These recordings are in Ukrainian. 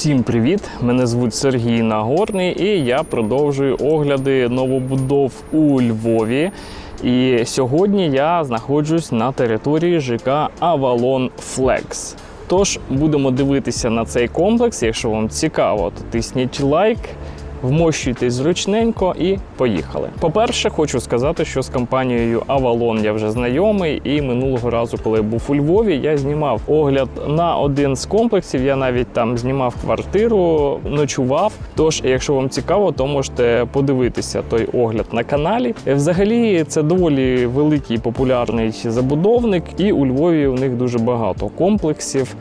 Усім привіт! Мене звуть Сергій Нагорний, і я продовжую огляди новобудов у Львові. І сьогодні я знаходжусь на території ЖК Avalon Flex. Тож будемо дивитися на цей комплекс. Якщо вам цікаво, то тисніть лайк. Вмощуйтесь зручненько і поїхали. По-перше, хочу сказати, що з компанією Avalon я вже знайомий, і минулого разу, коли я був у Львові, я знімав огляд на один з комплексів. Я навіть там знімав квартиру, ночував. Тож, якщо вам цікаво, то можете подивитися той огляд на каналі. Взагалі, це доволі великий популярний забудовник, і у Львові у них дуже багато комплексів.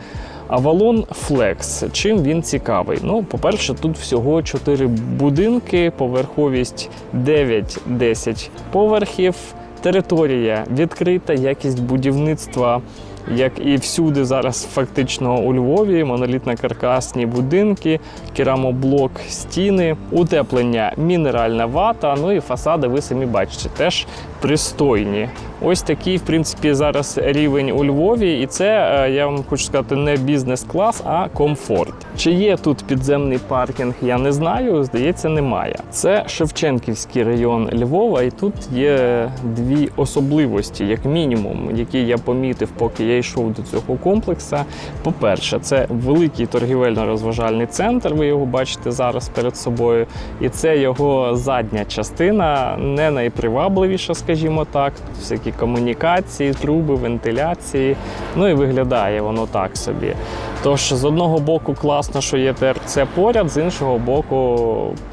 Avalon Flex. Чим він цікавий? Ну, по-перше, тут всього 4 будинки, поверховість 9-10 поверхів. Територія відкрита, якість будівництва, як і всюди зараз, фактично у Львові, монолітно-каркасні будинки, керамоблок, стіни, утеплення, мінеральна вата. Ну і фасади, ви самі бачите, теж пристойні. Ось такий, в принципі, зараз рівень у Львові, і це е, я вам хочу сказати не бізнес-клас, а комфорт. Чи є тут підземний паркінг, я не знаю. Здається, немає. Це Шевченківський район Львова, і тут є дві особливості, як мінімум, які я помітив, поки я йшов до цього комплексу. По-перше, це великий торгівельно-розважальний центр. Ви його бачите зараз перед собою. І це його задня частина, не найпривабливіша, скажімо так. Всякі комунікації, труби, вентиляції. Ну і виглядає воно так собі. Тож з одного боку класно, що є ТРЦ поряд, з іншого боку,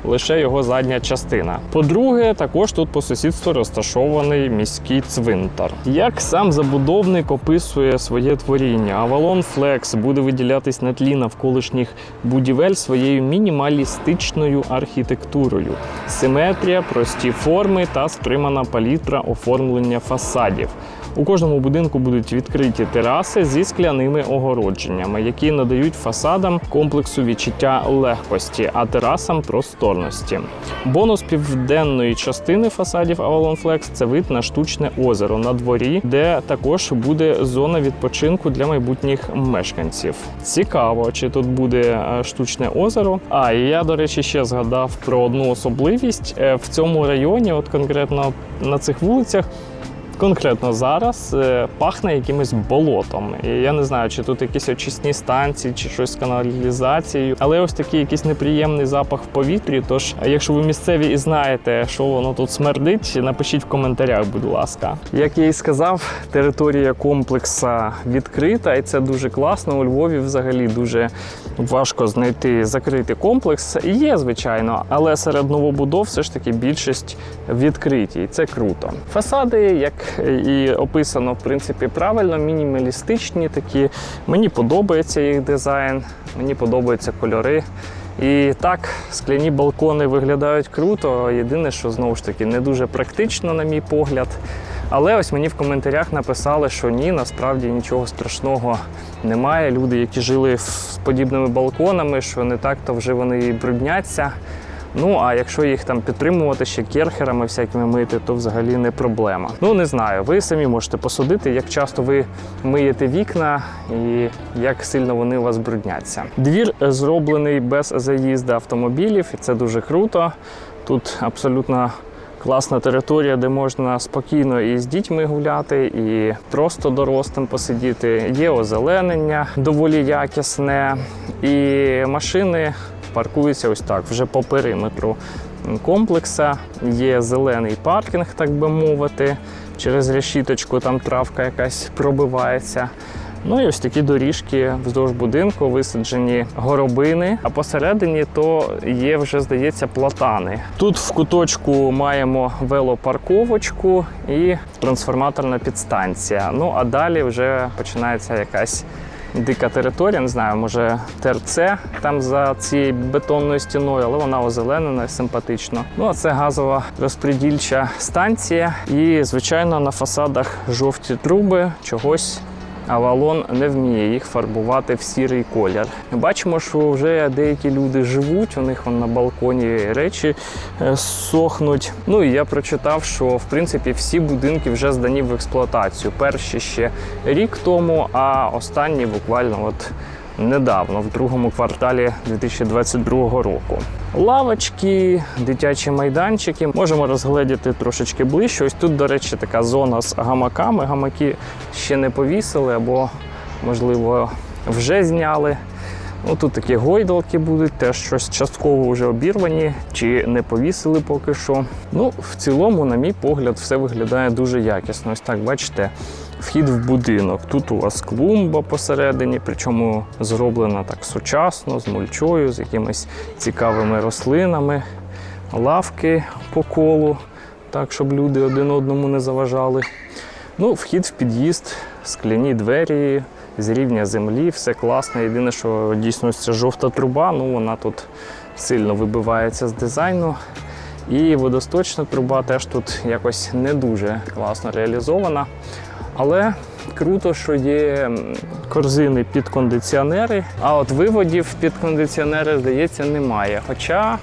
лише його задня частина. По-друге, також тут по сусідству розташований міський цвинтар. Як сам забудовник описує своє творіння, Avalon Flex буде виділятись на тлі навколишніх будівель своєю мінімалістичною архітектурою, симетрія, прості форми та стримана палітра оформлення фасадів. У кожному будинку будуть відкриті тераси зі скляними огородженнями, які надають фасадам комплексу відчуття легкості, а терасам просторності. Бонус південної частини фасадів Avalon Flex – це вид на штучне озеро на дворі, де також буде зона відпочинку для майбутніх мешканців. Цікаво, чи тут буде е, штучне озеро. А і я, до речі, ще згадав про одну особливість Е, в цьому районі, от конкретно на цих вулицях конкретно зараз е, пахне якимось болотом. І я не знаю, чи тут якісь очисні станції, чи щось з каналізацією. Але ось такий якийсь неприємний запах в повітрі. Тож, якщо ви місцеві і знаєте, що воно тут смердить, напишіть в коментарях, будь ласка. Як я і сказав, територія комплекса відкрита, і це дуже класно. У Львові взагалі дуже важко знайти закритий комплекс. Є, звичайно, але серед новобудов все ж таки більшість відкриті, і це круто. Фасади, як і описано, в принципі, правильно, мінімалістичні такі. Мені подобається їх дизайн, мені подобаються кольори. І так, скляні балкони виглядають круто. Єдине, що знову ж таки не дуже практично, на мій погляд. Але ось мені в коментарях написали, що ні, насправді нічого страшного немає. Люди, які жили з подібними балконами, що не так-то вже вони і брудняться. Ну а якщо їх там підтримувати ще керхерами всякими мити, то взагалі не проблема. Ну не знаю, ви самі можете посудити, як часто ви миєте вікна і як сильно вони у вас брудняться. Двір зроблений без заїзду автомобілів, і це дуже круто. Тут абсолютно класна територія, де можна спокійно і з дітьми гуляти, і просто дорослим посидіти. Є озеленення доволі якісне, і машини паркуються ось так, вже по периметру комплекса. Є зелений паркінг, так би мовити. Через решіточку там травка якась пробивається. Ну і ось такі доріжки вздовж будинку висаджені горобини, а посередині то є вже, здається, платани. Тут в куточку маємо велопарковочку і трансформаторна підстанція. Ну а далі вже починається якась дика територія, не знаю, може ТРЦ там за цією бетонною стіною, але вона озеленена, симпатично. Ну а це газова розпредільча станція. І, звичайно, на фасадах жовті труби чогось. Авалон не вміє їх фарбувати в сірий колір. Бачимо, що вже деякі люди живуть, у них вон на балконі речі е, сохнуть. Ну і я прочитав, що в принципі всі будинки вже здані в експлуатацію. Перші ще рік тому, а останні буквально от недавно, в другому кварталі 2022 року. Лавочки, дитячі майданчики. Можемо розгледіти трошечки ближче. Ось тут, до речі, така зона з гамаками. Гамаки ще не повісили або, можливо, вже зняли. Ну, тут такі гойдалки будуть, теж щось частково вже обірвані чи не повісили поки що. Ну, в цілому, на мій погляд, все виглядає дуже якісно. Ось так, бачите, вхід в будинок. Тут у вас клумба посередині, причому зроблена так сучасно, з мульчою, з якимись цікавими рослинами, лавки по колу, так, щоб люди один одному не заважали. Ну, вхід в під'їзд, скляні двері, з рівня землі, все класно. Єдине, що дійсно ця жовта труба, ну вона тут сильно вибивається з дизайну. І водосточна труба теж тут якось не дуже класно реалізована. Але круто, що є корзини під кондиціонери, а от виводів під кондиціонери, здається, немає. Хоча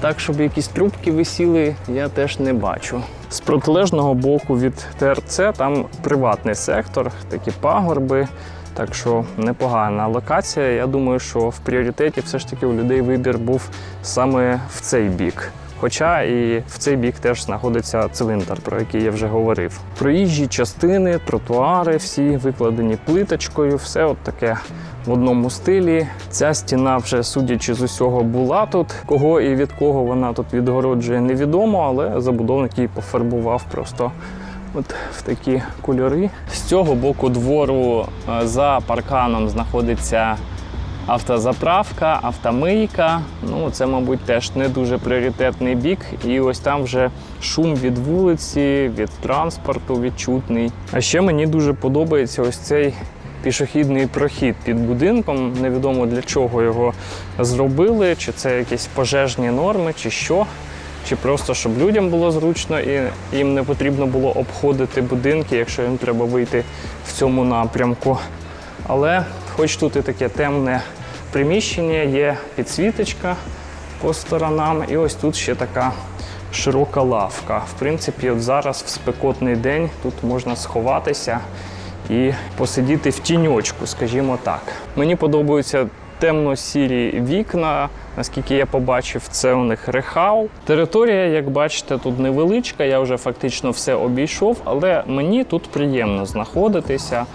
так, щоб якісь трубки висіли, я теж не бачу. З протилежного боку від ТРЦ там приватний сектор, такі пагорби. Так що непогана локація. Я думаю, що в пріоритеті все ж таки у людей вибір був саме в цей бік. Хоча і в цей бік теж знаходиться циліндр, про який я вже говорив. Проїжджі частини, тротуари всі викладені плиточкою, все от таке в одному стилі. Ця стіна вже, судячи з усього, була тут. Кого і від кого вона тут відгороджує, невідомо, але забудовник її пофарбував просто от в такі кольори. З цього боку двору е, за парканом знаходиться автозаправка, автомийка. Ну, це, мабуть, теж не дуже пріоритетний бік. І ось там вже шум від вулиці, від транспорту відчутний. А ще мені дуже подобається ось цей пішохідний прохід під будинком. Невідомо для чого його зробили, чи це якісь пожежні норми, чи що. Чи просто щоб людям було зручно і їм не потрібно було обходити будинки, якщо їм треба вийти в цьому напрямку. Але хоч тут і таке темне приміщення, є підсвіточка по сторонам, і ось тут ще така широка лавка. В принципі, от зараз в спекотний день тут можна сховатися і посидіти в тіньочку, скажімо так. Мені подобаються темно-сірі вікна. Наскільки я побачив, це у них рехау. Територія, як бачите, тут невеличка. Я вже фактично все обійшов, але мені тут приємно знаходитися.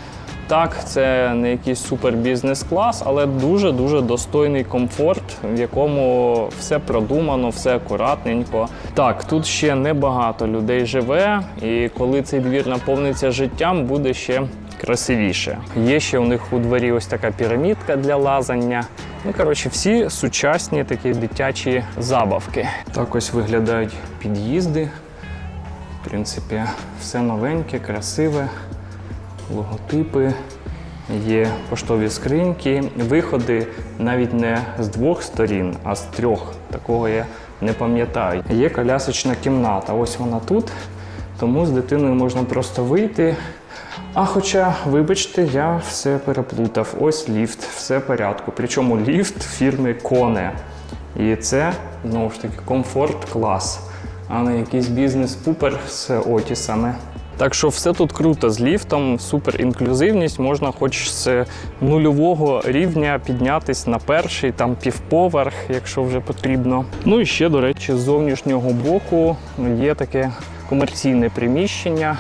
Так, це не якийсь супер бізнес-клас, але дуже-дуже достойний комфорт, в якому все продумано, все акуратненько. Так, тут ще небагато людей живе, і коли цей двір наповниться життям, буде ще красивіше. Є ще у них у дворі ось така пірамідка для лазання. Ну, коротше, всі сучасні такі дитячі забавки. Так ось виглядають під'їзди. В принципі, все новеньке, красиве логотипи, є поштові скриньки, виходи навіть не з двох сторін, а з трьох. Такого я не пам'ятаю. Є колясочна кімната. Ось вона тут, тому з дитиною можна просто вийти. А хоча, вибачте, я все переплутав. Ось ліфт, все в порядку. Причому ліфт фірми Коне. І це знову ж таки комфорт клас, а не якийсь бізнес-пупер з отісами. Так що все тут круто з ліфтом, супер інклюзивність. Можна хоч з нульового рівня піднятись на перший, там півповерх, якщо вже потрібно. Ну і ще, до речі, з зовнішнього боку є таке комерційне приміщення,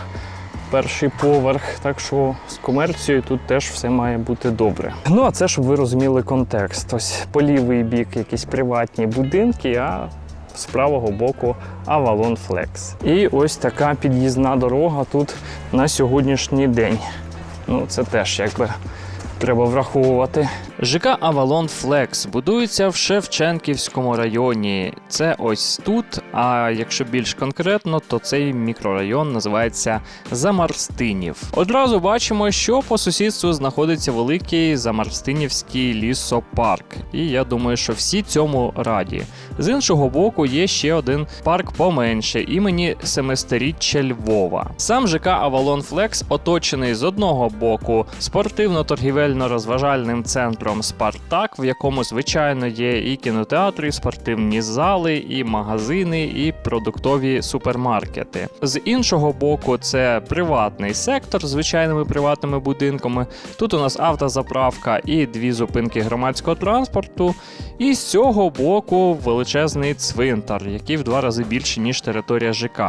перший поверх. Так що з комерцією тут теж все має бути добре. Ну а це щоб ви розуміли контекст. Ось по лівий бік якісь приватні будинки, а з правого боку Avalon Flex. І ось така під'їзна дорога тут на сьогоднішній день. Ну, це теж якби треба враховувати. ЖК Авалон Флекс будується в Шевченківському районі. Це ось тут. А якщо більш конкретно, то цей мікрорайон називається Замарстинів. Одразу бачимо, що по сусідству знаходиться великий Замарстинівський лісопарк. І я думаю, що всі цьому раді. З іншого боку, є ще один парк поменше імені Семисторіччя Львова. Сам ЖК Авалон Флекс оточений з одного боку спортивно-торгівельним торгівельно-розважальним центром Спартак, в якому, звичайно, є і кінотеатри, і спортивні зали, і магазини, і продуктові супермаркети. З іншого боку, це приватний сектор з звичайними приватними будинками. Тут у нас автозаправка і дві зупинки громадського транспорту. І з цього боку величезний цвинтар, який в два рази більше, ніж територія ЖК.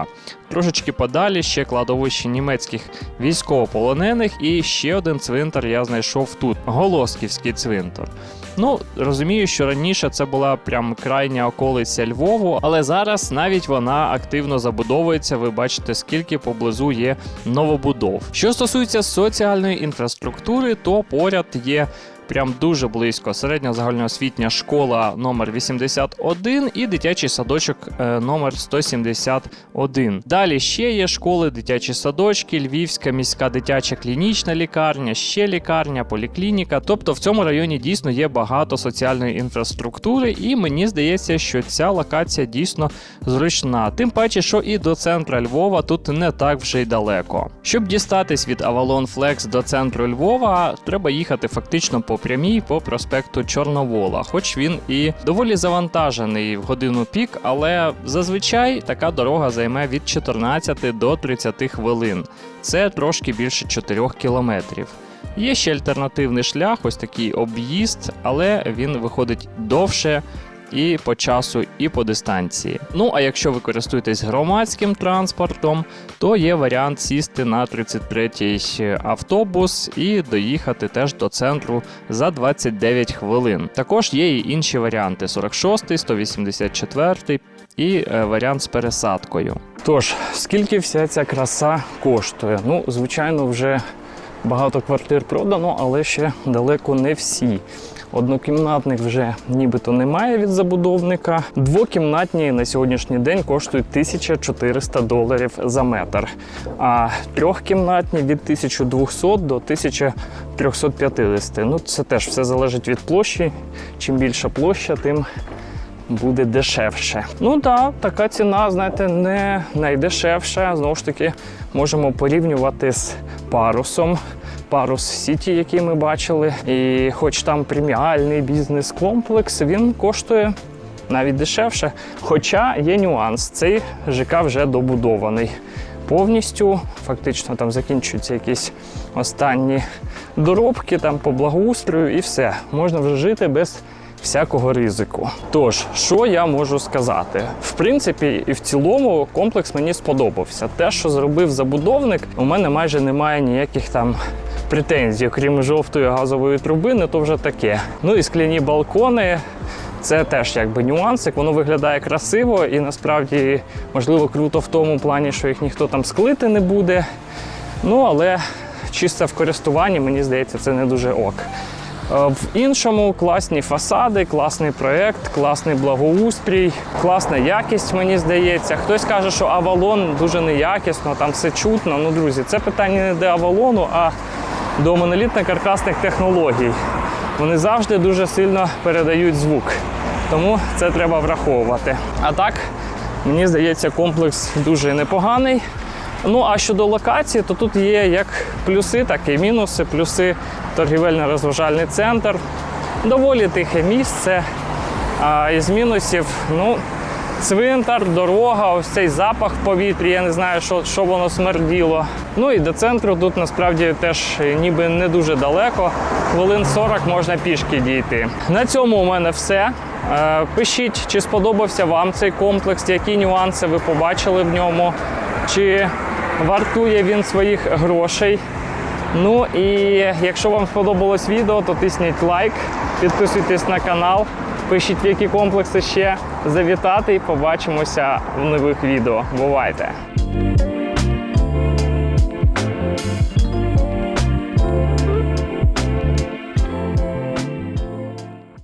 Трошечки подалі ще кладовище німецьких військовополонених, і ще один цвинтар я знайшов тут Голосківський цвинтар. Ну, розумію, що раніше це була прям крайня околиця Львову, але зараз навіть вона активно забудовується. Ви бачите, скільки поблизу є новобудов. Що стосується соціальної інфраструктури, то поряд є. Прям дуже близько середня загальноосвітня школа номер 81 і дитячий садочок е, номер 171. Далі ще є школи, дитячі садочки, Львівська міська дитяча клінічна лікарня, ще лікарня, поліклініка. Тобто в цьому районі дійсно є багато соціальної інфраструктури, і мені здається, що ця локація дійсно зручна. Тим паче, що і до центра Львова тут не так вже й далеко. Щоб дістатись від Avalon Flex до центру Львова, треба їхати фактично по прямій по проспекту Чорновола, хоч він і доволі завантажений в годину пік, але зазвичай така дорога займе від 14 до 30 хвилин. Це трошки більше 4 кілометрів. Є ще альтернативний шлях, ось такий об'їзд, але він виходить довше і по часу, і по дистанції. Ну а якщо ви користуєтесь громадським транспортом, то є варіант сісти на 33-й автобус і доїхати теж до центру за 29 хвилин. Також є і інші варіанти: 46, 184 і е, варіант з пересадкою. Тож, скільки вся ця краса коштує? Ну, звичайно, вже багато квартир продано, але ще далеко не всі. Однокімнатних вже нібито немає від забудовника. Двокімнатні на сьогоднішній день коштують 1400 доларів за метр, а трьохкімнатні від 1200 до 1350. Ну, це теж все залежить від площі. Чим більша площа, тим буде дешевше. Ну так, така ціна, знаєте, не найдешевша. Знову ж таки, можемо порівнювати з парусом. Парус Сіті, який ми бачили. І хоч там преміальний бізнес-комплекс, він коштує навіть дешевше. Хоча є нюанс, цей ЖК вже добудований. Повністю, фактично, там закінчуються якісь останні доробки там по благоустрою і все. Можна вже жити без всякого ризику. Тож, що я можу сказати? В принципі, і в цілому комплекс мені сподобався. Те, що зробив забудовник, у мене майже немає ніяких там претензій, крім жовтої газової трубини, то вже таке. Ну і скляні балкони. Це теж якби нюансик, воно виглядає красиво і насправді можливо круто в тому плані, що їх ніхто там склити не буде. Ну але чисто в користуванні, мені здається, це не дуже ок. Е, В іншому класні фасади, класний проєкт, класний благоустрій, класна якість, мені здається. Хтось каже, що Авалон дуже неякісно, там все чутно. Ну, друзі, це питання не до Авалону, а до монолітно-каркасних технологій. Вони завжди дуже сильно передають звук. Тому це треба враховувати. А так, мені здається, комплекс дуже непоганий. Ну а щодо локації, то тут є як плюси, так і мінуси. Плюси торгівельно-розважальний центр, доволі тихе місце. А із мінусів, ну, цвинтар, дорога, ось цей запах в повітрі, я не знаю, що, що воно смерділо. Ну і до центру тут насправді теж ніби не дуже далеко. Хвилин 40 можна пішки дійти. На цьому у мене все. Е, Пишіть, чи сподобався вам цей комплекс, які нюанси ви побачили в ньому, чи вартує він своїх грошей. Ну і якщо вам сподобалось відео, то тисніть лайк, підписуйтесь на канал, пишіть, в які комплекси ще завітати і побачимося в нових відео. Бувайте!